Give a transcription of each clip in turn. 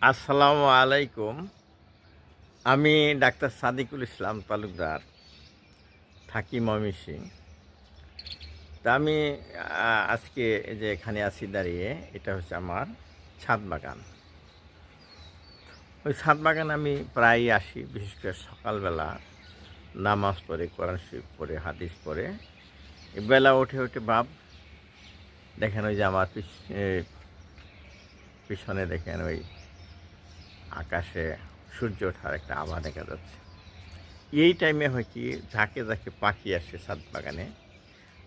আসসালামু আলাইকুম। আমি ডাক্তার সাদিকুল ইসলাম তালুকদার, থাকি ময়মনসিং তা আমি আজকে যে এখানে আছি দাঁড়িয়ে, এটা হচ্ছে আমার ছাদ বাগান। ওই ছাদ বাগান আমি প্রায়ই আসি, বিশেষ করে সকালবেলা নামাজ পড়ে, কোরআন শরীফ পড়ে, হাদিস পড়ে। বেলা উঠে উঠে ভাব দেখেন ওই যে আমার পিছ- পিছনে দেখেন ওই আকাশে সূর্য ওঠার একটা আভা দেখা যাচ্ছে। এই টাইমে হয় কি, ঝাঁকে ঝাঁকে পাখি আসে ছাদ বাগানে।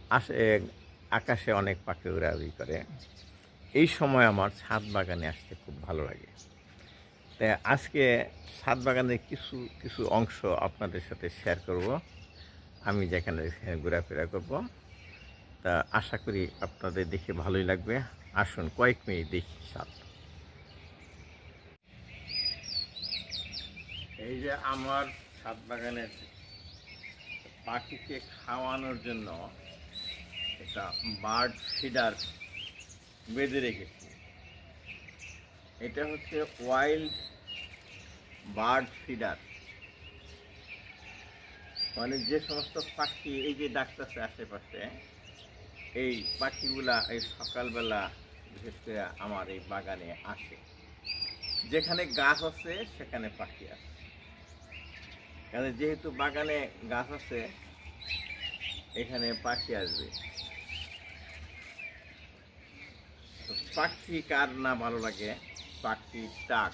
আসে, আকাশে অনেক পাখি উড়াউড়ি করে। এই সময় আমার ছাদ বাগানে আসতে খুব ভালো লাগে। তাই আজকে ছাদ বাগানের কিছু কিছু অংশ আপনাদের সাথে শেয়ার করব। আমি যেখানে যেখানে ঘোরাফেরা করব। তা আশা করি আপনাদের দেখে ভালোই লাগবে। আসুন কয়েক মিনিট দেখি ছাদ। এই যে আমার ছাদ বাগানের পাখিকে খাওয়ানোর জন্য একটা বার্ড ফিডার বেঁধে রেখেছি। এটা হচ্ছে ওয়াইল্ড বার্ড ফিডার। মানে যে সমস্ত পাখি এই যে ডাকতেছে আশেপাশে, এই পাখিগুলা এই সকালবেলা, বিশেষ করে আমার এই বাগানে আসে। যেখানে গাছ আছে, সেখানে পাখি আছে কারণ যেহেতু বাগানে গাছ আছে, এখানে পাখি আসবে। পাখি কার না ভালো লাগে? পাখি ডাক,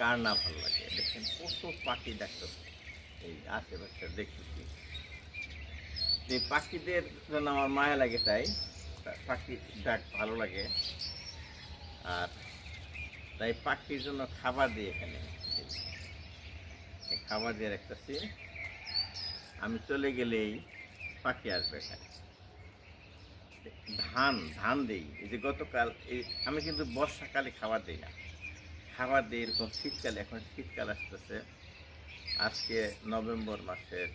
কার না ভালো লাগে? দেখেন প্রচুর পাখি ডাকতেছে। এই আশেপাশে দেখতেছি এই পাখিদের জন্য আমার মায়া লাগে তাই, পাখি ডাক ভালো লাগে। আর তাই পাখির জন্য খাবার দিই এখানে। খাবার দিয়ে রাখতেছি। আমি চলে গেলেই পাখি আসবে ধান ধান দিই। এই যে গতকাল এই আমি কিন্তু বর্ষাকালে খাবার দিই না। খাবার দিই এরকম শীতকালে এখন শীতকাল আসতেছে। আজকে নভেম্বর মাসের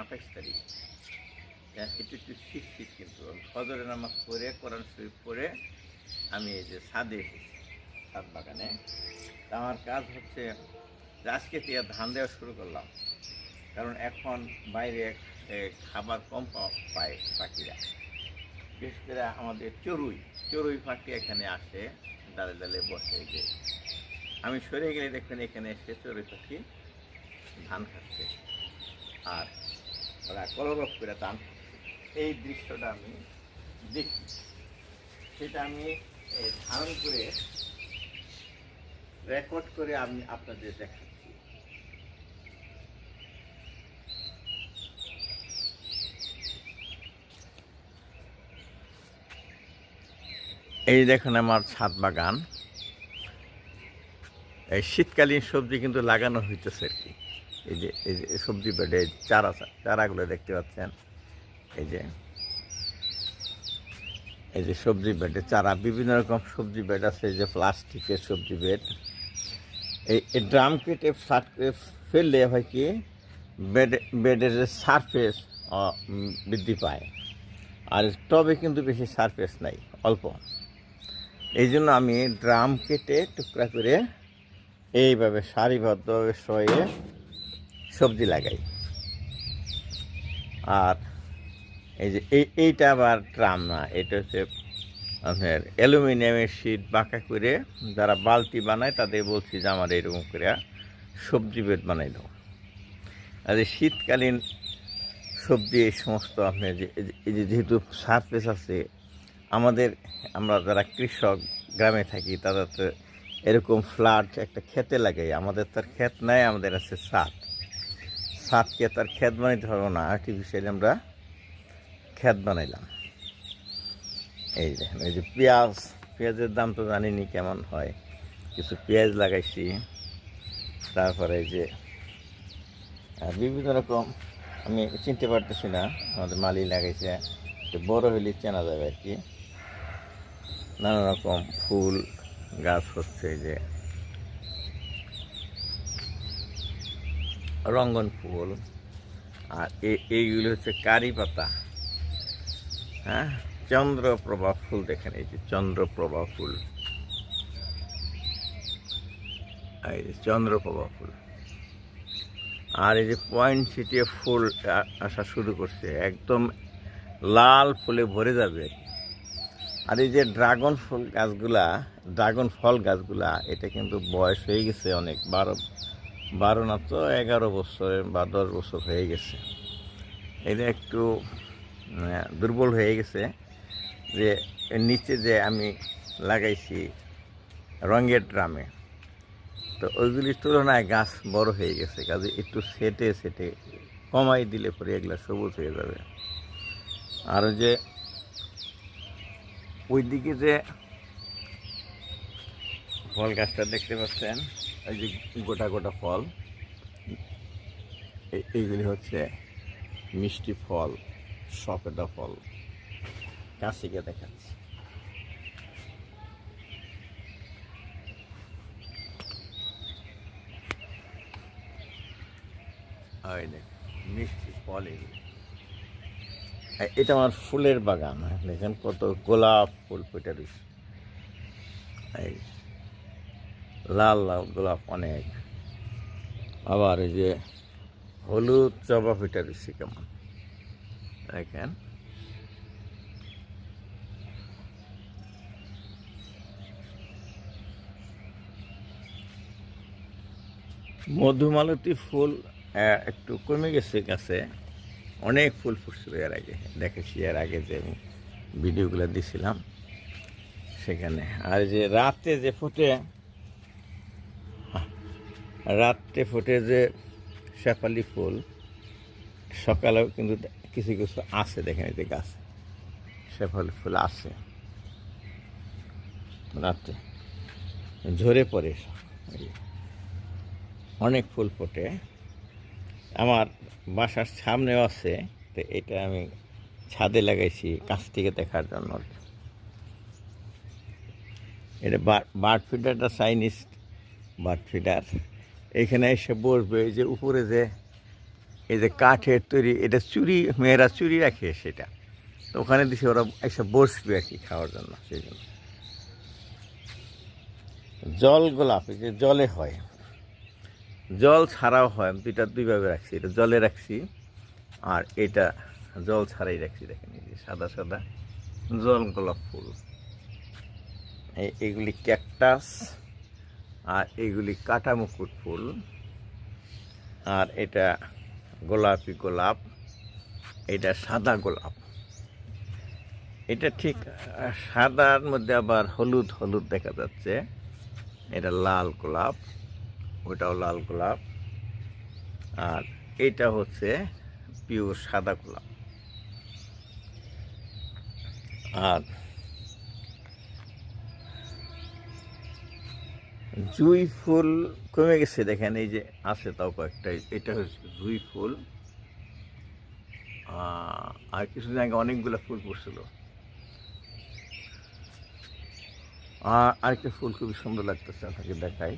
আঠাশ তারিখ। হ্যাঁ, একটু একটু শীত শীত কিন্তু। ফজরের নামাজ পড়ে কোরআন শরীফ পড়ে আমি এই যে ছাদে এসেছি ছাদ বাগানে। আমার কাজ হচ্ছে আজকে থেকে ধান দেওয়া শুরু করলাম। কারণ এখন বাইরে খাবার কম পায় পাখিরা। বিশেষ করে আমাদের চড়ুই। চড়ুই পাখি এখানে আসে, ডালে ডালে বসে এই যে। আমি সরে গেলে দেখবেন এখানে এসে চড়ুই পাখি ধান খাচ্ছে। আর ওরা কলরব করে ধান এই দৃশ্যটা আমি দেখি। সেটা আমি ধারণ করে রেকর্ড করে আমি আপনাদের দেখাচ্ছি এই দেখুন আমার ছাদ বাগান। এই শীতকালীন সবজি কিন্তু লাগানো হইতেছে আর কি। এই যে এই যে সবজি বেডে চারা, চারাগুলো দেখতে পাচ্ছেন। এই যে এই যে সবজি বেডে চারা, বিভিন্ন রকম সবজি বেড আছে। এই যে প্লাস্টিকের সবজি বেড। এই ড্রাম কেটে ফ্ল্যাট করে ফেললে হয় কি, বেড বেডের যে সারফেস বৃদ্ধি পায়। আর টবে কিন্তু বেশি সারফেস নাই, অল্প। এই জন্য আমি ড্রাম কেটে টুকরা করে এইভাবে সারিবদ্ধভাবে শয়ে সবজি লাগাই। আর এই যে এই, এইটা আবার ড্রাম না, এটা হচ্ছে আপনার অ্যালুমিনিয়ামের শিট বাঁকা করে যারা বালতি বানায় তাদের বলছি যে আমার এরকম করে সবজি বেড বানাই দাও। আর এই শীতকালীন সবজি এই সমস্ত আপনার যে যেহেতু সারফেস আছে আমাদের, আমরা যারা কৃষক গ্রামে থাকি তারা তো এরকম ফ্ল্যাট একটা খেতে লাগে। আমাদের তার ক্ষেত নাই, আমাদের আছে সাত সাতকে তার ক্ষেত বানাইতে পারব না আর্টিফিশিয়ালি আমরা ক্ষেত বানাইলাম। এই দেখেন, এই যে পেঁয়াজ, পেঁয়াজের দাম তো জানিনি কেমন হয়। কিছু পেঁয়াজ লাগাইছি, তারপরে এই যে বিভিন্ন রকম, আমি চিনতে পারতেছি না, আমাদের মালি লাগাইছে বড় হলে চেনা যাবে আর কি। নানা রকম ফুল গাছ হচ্ছে যে। রঙ্গন ফুল। আর এইগুলো হচ্ছে কারি পাতা। হ্যাঁ? চন্দ্রপ্রভা ফুল দেখেন, এই যে চন্দ্রপ্রভা ফুল। এই যে চন্দ্রপ্রভা ফুল। আর এই যে পয়েন্ট সিটিয়ে ফুল আসা শুরু করছে, একদম লাল ফুলে ভরে যাবে। আর এই যে ড্রাগন ফুল গাছগুলা, ড্রাগন ফল গাছগুলা, এটা কিন্তু বয়স হয়ে গেছে অনেক, বারো বারো না তো এগারো বছরের বা দশ বছর হয়ে গেছে। এটা একটু দুর্বল হয়ে গেছে যে নিচে যে আমি লাগাইছি রঙের ড্রামে, তো ওইগুলির তুলনায় গাছ বড় হয়ে গেছে, কাজে একটু সেটে সেটে কমাই দিলে পরে এগুলো সবুজ হয়ে যাবে। আর ওই ওইদিকে যে ফল গাছটা দেখতে পাচ্ছেন ওই যে গোটা গোটা ফল এই- এইগুলি হচ্ছে মিষ্টি ফল সপেটা ফল। কাশিকে দেখাচ্ছি। মিষ্টি ফল এগুলি। এটা আমার ফুলের বাগান দেখেন কত গোলাপ ফুল ফুটে রয়েছে এই লাল লাল গোলাপ অনেক। আবার এই যে হলুদ জবা ফুটে রয়েছে কেমন। দেখেন। মধুমালতী ফুল একটু কমে গেছে গাছে। অনেক ফুল ফুটছিল এর আগে। দেখেছি এর আগে যে আমি ভিডিওগুলো দিছিলাম। সেখানে। আর যে রাতে যে ফোটে রাত্রে ফোটে যে শেফালি ফুল, সকালেও কিন্তু কিছু কিছু আছে দেখেন যে গাছ। শেফালি ফুল আছে। রাত্রে ঝরে পড়ে। অনেক ফুল ফোটে। আমার বাসার সামনেও আছে, তো এটা আমি ছাদে লাগাইছি কাছ থেকে দেখার জন্য। এটা বার্ড ফিডারটা চাইনিজ বার্ড ফিডার। এখানে এসে বসবে এই যে উপরে যে, এই যে কাঠের তৈরি, এটা চুরি, মেয়েরা চুরি রাখে সেটা। তো ওখানে দিছে ওরা এসে বসবে আর কি খাওয়ার জন্য, সেই জন্য। জল গোলাপ যে জলে হয়। জল ছাড়াও হয়। আমি দুইটা দুইভাবে রাখছি। এটা জলে রাখছি আর এটা জল ছাড়াই রাখছি। দেখেন এই যে সাদা সাদা জল গোলাপ ফুল। এইগুলি ক্যাকটাস আর এইগুলি কাটা মুকুট ফুল। আর এটা গোলাপি গোলাপ, এটা সাদা গোলাপ। এটা ঠিক, সাদার মধ্যে আবার হলুদ হলুদ দেখা যাচ্ছে। এটা লাল গোলাপ। ওটাও লাল গোলাপ। আর এটা হচ্ছে পিওর সাদা গোলাপ। আর জুই ফুল কমে গেছে, দেখেন এই যে আছে তাও কয়েকটা, এটা হচ্ছে জুই ফুল। আর কিছুদিন আগে অনেকগুলো ফুল পড়ছিল আর আরেকটা ফুল খুবই সুন্দর লাগতেছে আপনাকে দেখাই।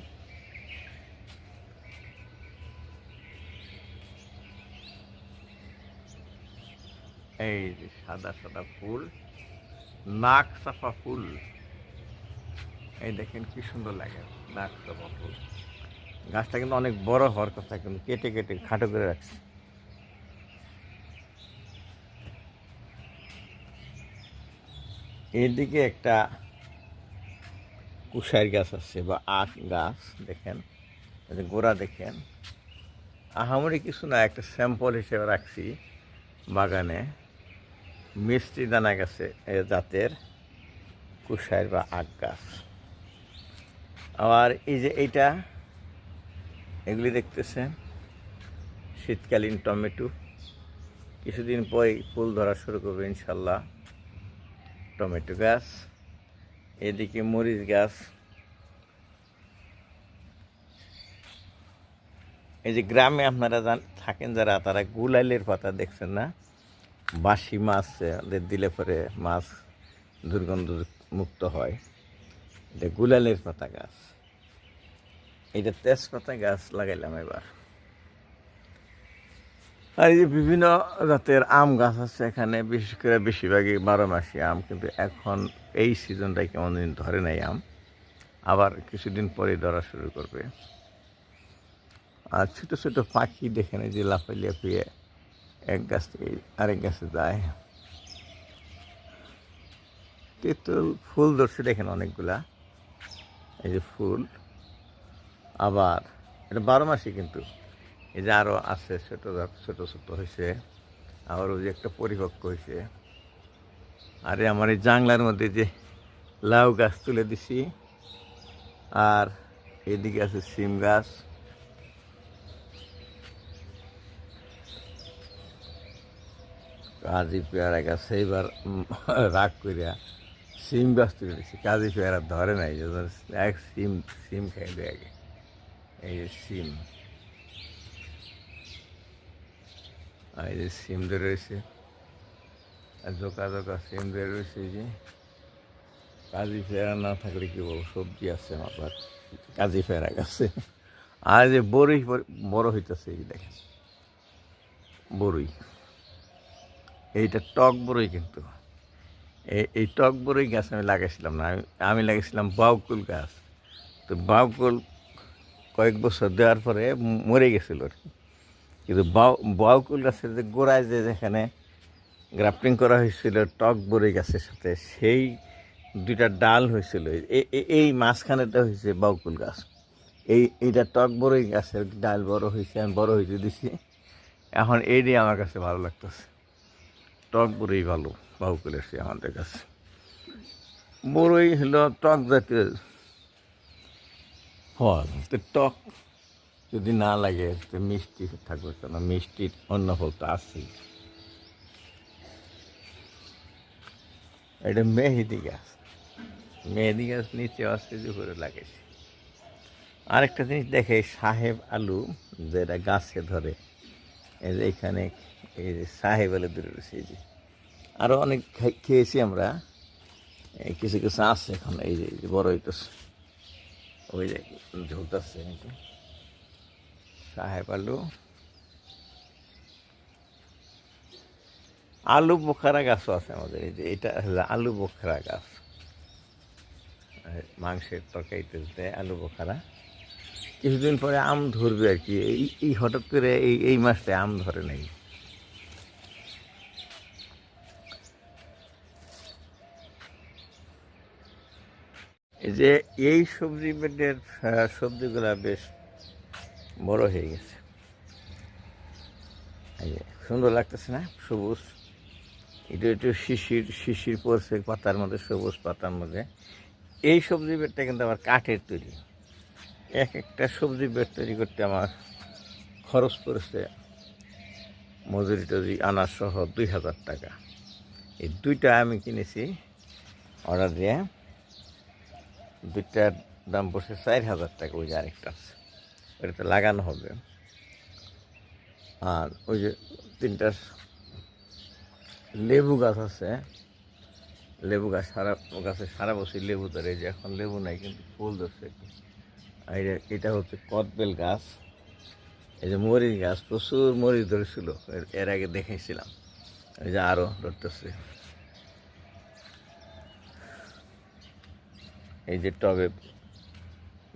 এই যে সাদা সাদা ফুল, নাক চাপা ফুল। এই দেখেন কি সুন্দর লাগে, নাক চাপা ফুল। গাছটা কিন্তু অনেক বড় হওয়ার কথা, কিন্তু কেটে কেটে খাটো করে রাখছে। এদিকে একটা কুশার গাছ আছে, বা আখ গাছ, দেখেন। গোড়া দেখেন। আহামরি কিছু না, একটা স্যাম্পল হিসেবে রাখছি বাগানে। মিষ্টি দানা গাছে জাতের কুশার বা আখ গাছ। আবার এই যে এইটা, এগুলি দেখতেছেন, শীতকালীন টমেটো। কিছুদিন পরে ফুল ধরা শুরু করবে ইনশাল্লাহ টমেটো গাছ। এদিকে মরিচ গাছ। এই যে গ্রামে আপনারা থাকেন যারা, তারা গুলাইলের পাতা দেখছেন না? বাসি মাছ দিলে পরে মাছ দুর্গন্ধ মুক্ত হয়। এটা গুলালের পাতা গাছ। এটা তেজপাতা গাছ লাগাইলাম এবার। আর এই যে বিভিন্ন জাতের আম গাছ আছে এখানে, বিশেষ করে বেশিরভাগই বারো মাসি আম, কিন্তু এখন এই সিজনটাই কেমন দিন ধরে নাই আম। আবার কিছুদিন পরে ধরা শুরু করবে। আর ছোটো ছোটো পাখি দেখেন যে লাফাই লাফিয়ে এক গাছ আরেক গাছে যায়। তেঁতুল ফুল ধরছে দেখেন অনেকগুলা। এই যে ফুল। আবার, এটা বারো মাসই কিন্তু। এই যে আরও আছে ছোটো ছোটো ছোটো হয়েছে। আবার ওই যে একটা পরিপক্ক হয়েছে। আরে আমার এই জাংলার মধ্যে যে লাউ গাছ তুলে দিছি। আর এদিকে আছে সিম গাছ। কাজী পেয়ারা গাছ এইবার রাগ করিয়া সিম গাছ তুলে দিছি। কাজী পেয়ারা ধরে নাই এক সিম সিম খাইবে আগে। এই যে সিম। এই যে সিম ধরে রয়েছে আর জোকা জোকা সিম ধরে রয়েছে যে। কাজী পেয়ারা না থাকলে কি বলব, সবজি আছে আমার। কাজী ফেরা গাছে আর যে বড়ই বড় হইতেছে এই দেখেন। বড়ই এইটা টক বড়ই কিন্তু। এই এই টক বড়ই গাছ আমি লাগাইছিলাম না। আমি আমি লাগাইছিলাম বাউকুল গাছ। তো বাউকুল কয়েক বছর দেওয়ার পরে মরে গেছিল আর কি। কিন্তু বাউ বাউকুল গাছের যে গোড়ায় যে যেখানে গ্রাফটিং করা হয়েছিল টক বড়ই গাছের সাথে, সেই দুইটা ডাল হয়েছিল। এই মাঝখানেটা হয়েছে বাউকুল গাছ। এই, এইটা টক বড়ই গাছের ডাল বড় হয়েছে, আমি বড় হয়েছে দিছি। এখন এইটাই আমার কাছে ভালো লাগতেছে। টক বড়ই ভালো বাউকুলের সে আমাদের কাছে বড়ই হলো টক জাতীয় ফল তো টক যদি না লাগে তো মিষ্টি থাকবে কেন মিষ্টির অন্য ফল তো আছেই এটা মেহেদি গাছ মেহেদি গাছ নিচে আছে যে উপরে লাগাইছে আরেকটা জিনিস দেখে সাহেব আলু যেটা গাছে ধরে এই যে এখানে এই যে সাহেব আলু ধরে রয়েছে, এই যে। আরও অনেক খেয়েছি আমরা। কিছু কিছু আছে এখন, এই যে বড় ওই যে কিন্তু। সাহেব আলু। আলু বোখারা গাছও আছে আমাদের, এই যে, এটা হলো আলু বোখারা গাছ। মাংসের তরকারিতে আলু বোখারা। কিছুদিন পরে আম ধরবে আর কি। এই এই হঠাৎ করে এই এই মাসটায় আম ধরে নাই। যে এই সবজি বেডের সবজিগুলা বেশ বড় হয়ে গেছে। সুন্দর লাগতেছে না? সবুজ। এটা একটু শিশির শিশির পড়ছে পাতার মধ্যে, সবুজ পাতার মধ্যে। এই সবজি বেডটা কিন্তু আমার কাঠের তৈরি। এক একটা সবজি বেড তৈরি করতে আমার খরচ পড়েছে মজুরি টজুরি আনার সহ দুই হাজার টাকা। এই দুইটা আমি কিনেছি অর্ডার দিয়ে। দুইটার দাম পড়ছে চার হাজার টাকা, ওই যে আরেকটা আছে। ওটাতে লাগানো হবে। আর ওই যে তিনটা লেবু গাছ আছে। লেবু গাছ সারা, গাছে সারা বছর লেবু ধরে। যে এখন লেবু নাই, কিন্তু ফুল ধরছে এটা- হচ্ছে কদবেল গাছ। এই যে মরিচ গাছ, প্রচুর মরিচ ধরেছিল। এর- আগে দেখেছিলাম এই যে আরও ধরতেছে। এই যে টবে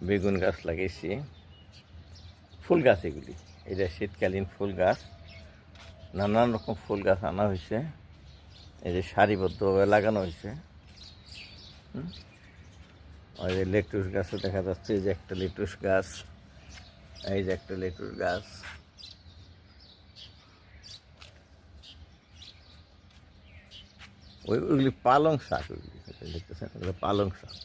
বেগুন গাছ লাগিয়েছি। ফুল গাছ এগুলি। এটা শীতকালীন ফুল গাছ। নানান রকম ফুল গাছ আনা হয়েছে। এই যে সারিবদ্ধভাবে লাগানো হয়েছে? ওই যে লেটুস গাছও দেখা যাচ্ছে, এই যে একটা লেটুস গাছ, এই যে একটা লেটুস গাছ। ওই ওইগুলি পালং শাক ওইগুলি, দেখতেছেন? পালং শাক।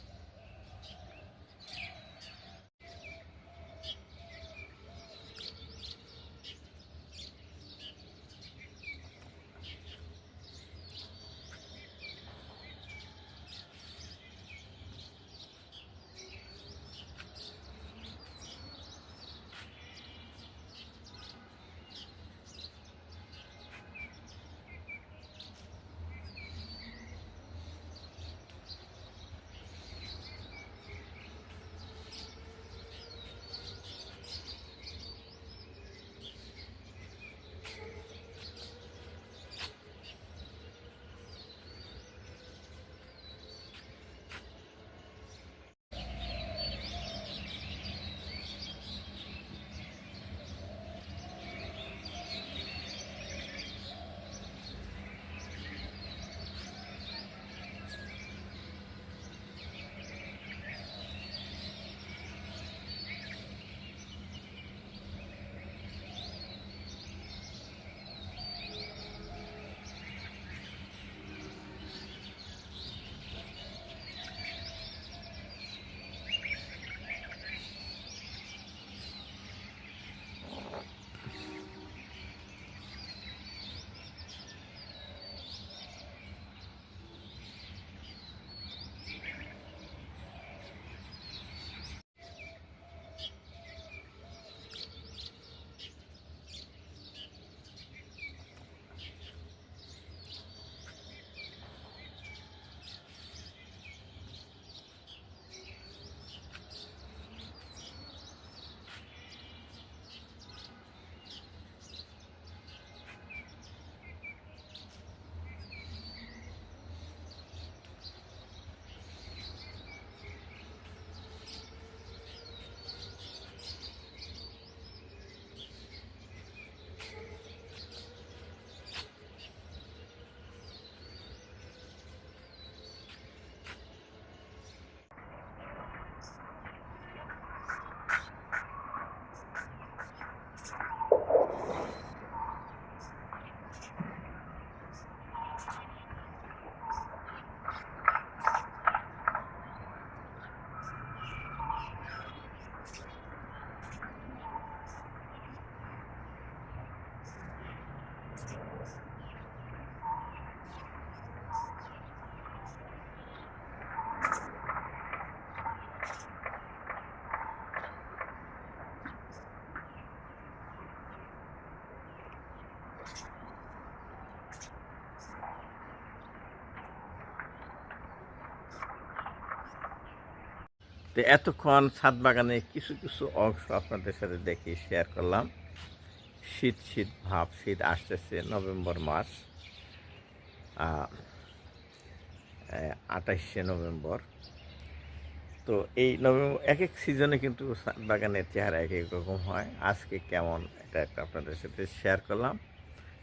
তো এতক্ষণ ছাদ বাগানে কিছু কিছু অংশ আপনাদের সাথে দেখি শেয়ার করলাম। শীত শীত ভাব, শীত আসতেছে নভেম্বর মাস আঠাশে নভেম্বর। তো এই নভেম্বর এক এক সিজনে কিন্তু বাগানের চেহারা এক এক রকম হয়। আজকে কেমন, এটা একটা আপনাদের সাথে শেয়ার করলাম।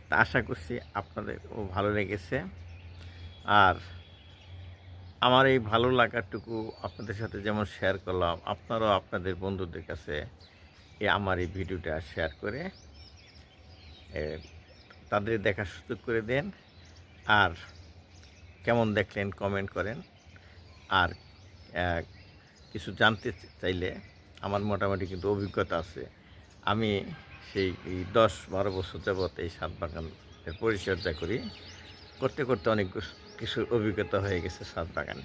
তা আশা করছি আপনাদেরও ভালো লেগেছে। আর আমার এই ভালো লাগাটুকু আপনাদের সাথে যেমন শেয়ার করলাম, আপনারাও আপনাদের বন্ধুদের কাছে এ আমার এই ভিডিওটা শেয়ার করে তাদের দেখার সুযোগ করে দেন। আর কেমন দেখলেন কমেন্ট করেন। আর কিছু জানতে চাইলে আমার মোটামুটি কিন্তু অভিজ্ঞতা আছে। আমি সেই দশ বারো বছর যাবৎ এই সাত বাগানের পরিচর্যা করি। করতে করতে অনেক কিছু- অভিজ্ঞতা হয়ে গেছে সাত বাগানে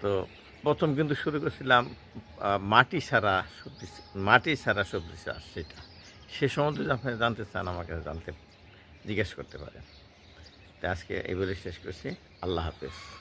তো প্রথম কিন্তু শুরু করছিলাম মাটি ছাড়া সবজি, মাটি ছাড়া সবজি চাষ সেটা। সে সম্বন্ধে আপনি জানতে চান আমাকে জানতে জিজ্ঞেস করতে পারেন। তো আজকে এই বলে শেষ করছি। আল্লাহ হাফেজ।